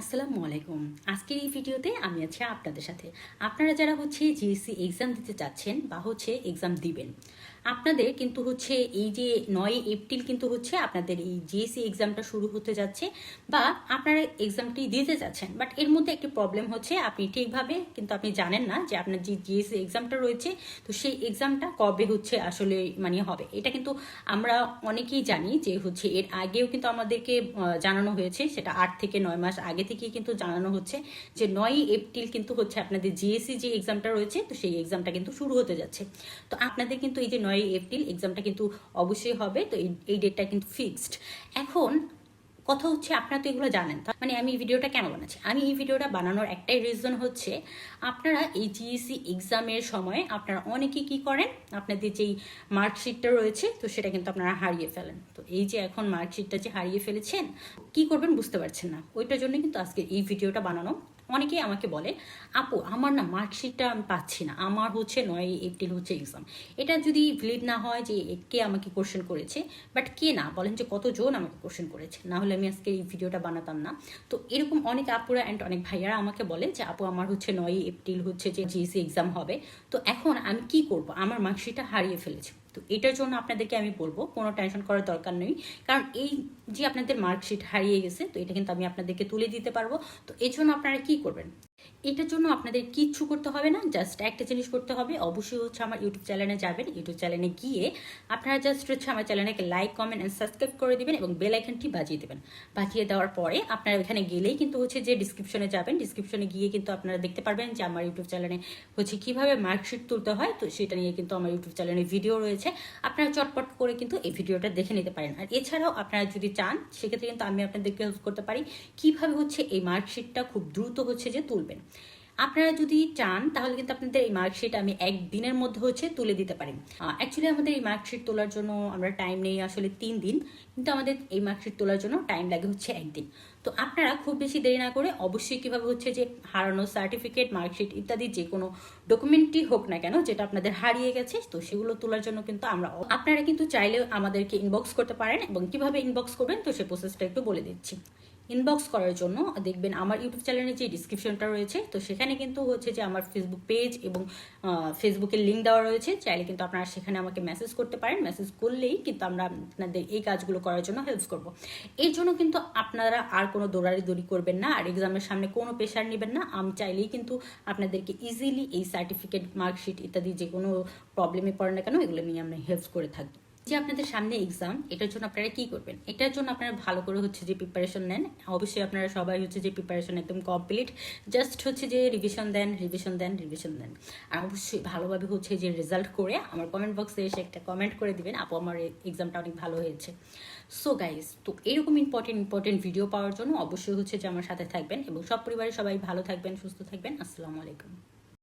আসসালামু আলাইকুম। আজকের এই ভিডিওতে আমি আছি আপনাদের সাথে। আপনারা যারা হচ্ছে জিএসসি এক্সাম দিতে চাচ্ছেন বা হচ্ছে এক্সাম দিবেন আপনাদের কিন্তু হচ্ছে এই যে নয় এপ্রিল কিন্তু হচ্ছে আপনাদের এই জিএসসি এক্সামটা শুরু হতে যাচ্ছে বা আপনারা এক্সামটি দিতে যাচ্ছেন। বাট এর মধ্যে একটি প্রবলেম হচ্ছে, আপনি ঠিকভাবে কিন্তু আপনি জানেন না যে আপনার যে জিএসসি এক্সামটা রয়েছে, তো সেই এক্সামটা কবে হচ্ছে আসলে মানে হবে। এটা কিন্তু আমরা অনেকেই জানি যে হচ্ছে এর আগেও কিন্তু আমাদেরকে জানানো হয়েছে, সেটা আট থেকে নয় মাস আগে থেকেই কিন্তু জানানো হচ্ছে যে নয়ই এপ্রিল কিন্তু হচ্ছে আপনাদের জিএসসি যে এক্সামটা রয়েছে, তো সেই এক্সামটা কিন্তু শুরু হতে যাচ্ছে। তো আপনাদের কিন্তু এই যে নয়ই এপ্রিল এক্সামটা কিন্তু অবশ্যই হবে, তো এই ডেটটা কিন্তু ফিক্সড এখন কথা হচ্ছে, আপনারা তো এগুলো জানেন মানে আমি এই ভিডিওটা কেন বানাচ্ছি? আমি এই ভিডিওটা বানানোর একটাই রিজন হচ্ছে, আপনারা এই জিএসসি এক্সামের সময় আপনারা অনেকে কি করেন? আপনাদের যেই মার্কশিটটা রয়েছে, তো সেটা কিন্তু আপনারা হারিয়ে ফেলেন। তো এই যে এখন মার্কশিটটা যে হারিয়ে ফেলেছেন, কি করবেন বুঝতে পারছেন না। ওইটার জন্য কিন্তু আজকে এই ভিডিওটা বানানো। অনেকেই আমাকে বলে, আপু, আমার না মার্কশিটটা আমি পাচ্ছি না। আমার হচ্ছে নয় এপ্রিল হচ্ছে এক্সাম এটা যদি ভ্যালিড না হয় যে কে আমাকে কোশ্চেন করেছে বাট কে না, বলেন যে কতজন আমাকে কোশ্চেন করেছে, না হলে আমি আজকে এই ভিডিওটা বানাতাম না। তো এরকম অনেক আপুরা অ্যান্ড অনেক ভাইয়ারা আমাকে বলে যে, আপু, আমার হচ্ছে নয় এপ্রিল হচ্ছে যে জিএসসি এক্সাম হবে। তো এখন আমি কি করব? আমার মার্কশিটটা হারিয়ে ফেলেছি। তো এটার জন্য আপনাদেরকে আমি বলব, কোনো টেনশন করার দরকার নেই। কারণ এই যে আপনাদের মার্কশিট হারিয়ে গেছে, তো এটা কিন্তু আমি আপনাদেরকে তুলে দিতে পারব। তো এর জন্য আপনারা কি করবেন? এটার জন্য আপনাদের কিচ্ছু করতে হবে না জাস্ট একটা জিনিস করতে হবে। অবশ্যই হচ্ছে আমার ইউটিউব চ্যানেলে যাবেন। ইউটিউব চ্যানেলে গিয়ে আপনারা জাস্ট হচ্ছে আমার চ্যানেলকে লাইক কমেন্ট অ্যান্ড সাবস্ক্রাইব করে দিবেন এবং বেল আইকনটি বাজিয়ে দেবেন। বাজিয়ে দেওয়ার পরে আপনারা ওখানে গেলেই কিন্তু হচ্ছে যে ডিসক্রিপশনে যাবেন। ডিসক্রিপশনে গিয়ে কিন্তু আপনারা দেখতে পারবেন যে আমার ইউটিউব চ্যানেলে হচ্ছে কীভাবে মার্কশিট তুলতে হয়। তো সেটা নিয়ে কিন্তু আমার ইউটিউব চ্যানেলে ভিডিও রয়েছে। আপনারা চটপট করে কিন্তু এই ভিডিওটা দেখে নিতে পারেন। আর এছাড়াও আপনারা যদি চান, সেক্ষেত্রে কিন্তু আমি আপনাদেরকে হেল্প করতে পারি। কীভাবে হচ্ছে এই মার্কশিটটা খুব দ্রুত হচ্ছে যে তুলবেন। আপনারা যদি চান, তাহলে কিন্তু আপনাদের এই মার্কশিট আমি একদিনের মধ্যে হচ্ছে তুলে দিতে পারি। অ্যাকচুয়ালি আমাদের এই মার্কশিট তোলার জন্য আমরা টাইম নেই আসলে তিন দিন, কিন্তু আমাদের এই মার্কশিট তোলার জন্য টাইম লাগে হচ্ছে একদিন। তো আপনারা খুব বেশি দেরি না করে অবশ্যই কীভাবে হচ্ছে যে হারানো সার্টিফিকেট মার্কশিট ইত্যাদি যে কোনো ডকুমেন্টই হোক না কেন, যেটা আপনাদের হারিয়ে গেছে, তো সেগুলো তোলার জন্য কিন্তু আমরা আপনারা কিন্তু চাইলে আমাদেরকে ইনবক্স করতে পারেন এবং কীভাবে ইনবক্স করবেন, তো সেই প্রসেসটা একটু বলে দিচ্ছি। ইনবক্স করার জন্য। দেখবেন আমার ইউটিউব চ্যানেলের যে ডিসক্রিপশনটা রয়েছে, তো সেখানে কিন্তু হচ্ছে যে আমার ফেসবুক পেজ এবং ফেসবুকের লিঙ্ক দেওয়া রয়েছে। চাইলে কিন্তু আপনারা সেখানে আমাকে মেসেজ করতে পারেন। মেসেজ করলেই কিন্তু আমরা আপনাদের এই কাজগুলো করার জন্য হেল্প করব। এর জন্য কিন্তু আপনারা আর কোনো দৌড়ারি দৌড়ি করবেন না। আর এক্সামের সামনে কোনো প্রেশার নেবেন না। আমি চাইলেই কিন্তু আপনাদেরকে ইজিলি এই সার্টিফিকেট মার্কশিট ইত্যাদি যে কোনো প্রবলেমে পড়ে না কেন, এগুলো নিয়ে আমরা হেল্প করে থাকি। যে আপনাদের সামনে এক্সাম এটার জন্য আপনারা কি করবেন? এটার জন্য আপনারা ভালো করে হচ্ছে যে প্রিপারেশন নেন। অবশ্যই আপনারা সবাই হচ্ছে যে প্রিপারেশন একদম কমপ্লিট জাস্ট হচ্ছে যে রিভিশন দেন রিভিশন দেন রিভিশন দেন। আর অবশ্যই ভালোভাবে হচ্ছে যে রেজাল্ট করে আমার কমেন্ট বক্সে এসে একটা কমেন্ট করে দিবেন, আপু, আমার এক্সামটা অনেক ভালো হয়েছে। সো গাইজ তো এরকম ইম্পর্টেন্ট ইম্পর্টেন্ট ভিডিও পাওয়ার জন্য অবশ্যই হচ্ছে যে আমার সাথে থাকবেন এবং সব পরিবারের সবাই ভালো থাকবেন, সুস্থ থাকবেন। আসসালামু আলাইকুম।